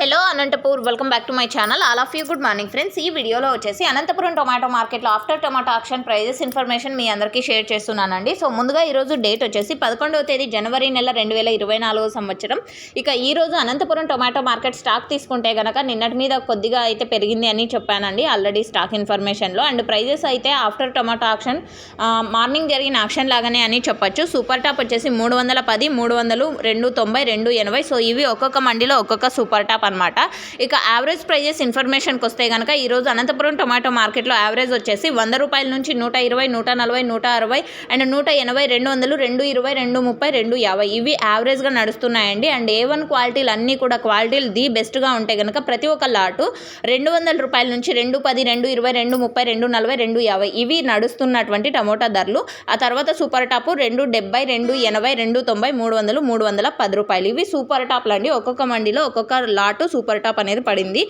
Hello Anantapur welcome back to my channel. All of you good morning friends. ఈ వీడియోలో వచ్చేసి Anantapuram tomato మార్కెట్లో after tomato auction prices information మీ అందరికీ share చేస్తున్నానండి. So ముందుగా ఈరోజు డేట్ వచ్చేసి పదకొండవ తేదీ జనవరి నెల రెండు వేల ఇరవై నాలుగో సంవత్సరం. ఇక ఈ రోజు అనంతపురం టొమాటో మార్కెట్ స్టాక్ తీసుకుంటే కనుక నిన్నటి మీద కొద్దిగా అయితే పెరిగింది అని చెప్పానండి ఆల్రెడీ స్టాక్ ఇన్ఫర్మేషన్లో. అండ్ ప్రైజెస్ అయితే ఆఫ్టర్ టొమాటో ఆక్షన్ మార్నింగ్ జరిగిన ఆక్షన్ లాగానే అని చెప్పొచ్చు. సూపర్ టాప్ వచ్చేసి మూడు వందల పది మూడు వందలు రెండు తొంభై రెండు ఎనభై. సో ఇవి ఒక్కొక్క మండిలో ఒక్కొక్క సూపర్ టాప్ అనమాట. ఇక యావరేజ్ ప్రైజెస్ ఇన్ఫర్మేషన్కి వస్తే కనుక ఈరోజు అనంతపురం టొమాటో మార్కెట్లో యావరేజ్ వచ్చేసి వంద రూపాయల నుంచి నూట ఇరవై నూట నలభై నూట అరవై అండ్ నూట ఎనభై రెండు వందలు రెండు ఇరవై రెండు ముప్పై రెండు యాభై ఇవి యావరేజ్గా నడుస్తున్నాయండి. అండ్ ఏ వన్ క్వాలిటీలు అన్నీ కూడా క్వాలిటీలు ది బెస్ట్గా ఉంటే కనుక ప్రతి ఒక్క లాటు రెండు వందల రూపాయల నుంచి రెండు పది రెండు ఇరవై రెండు ముప్పై రెండు నలభై రెండు యాభై ఇవి నడుస్తున్నటువంటి టమోటా ధరలు. ఆ తర్వాత సూపర్ టాప్ రెండు డెబ్బై రెండు ఎనభై రెండు తొంభై మూడు వందలు మూడు వందల పది రూపాయలు. ఇవి సూపర్ టాప్లు అండి ఒక్కొక్క మండిలో ఒక్కొక్క లాట్ సూపర్ టాప్ అనేది పడింది.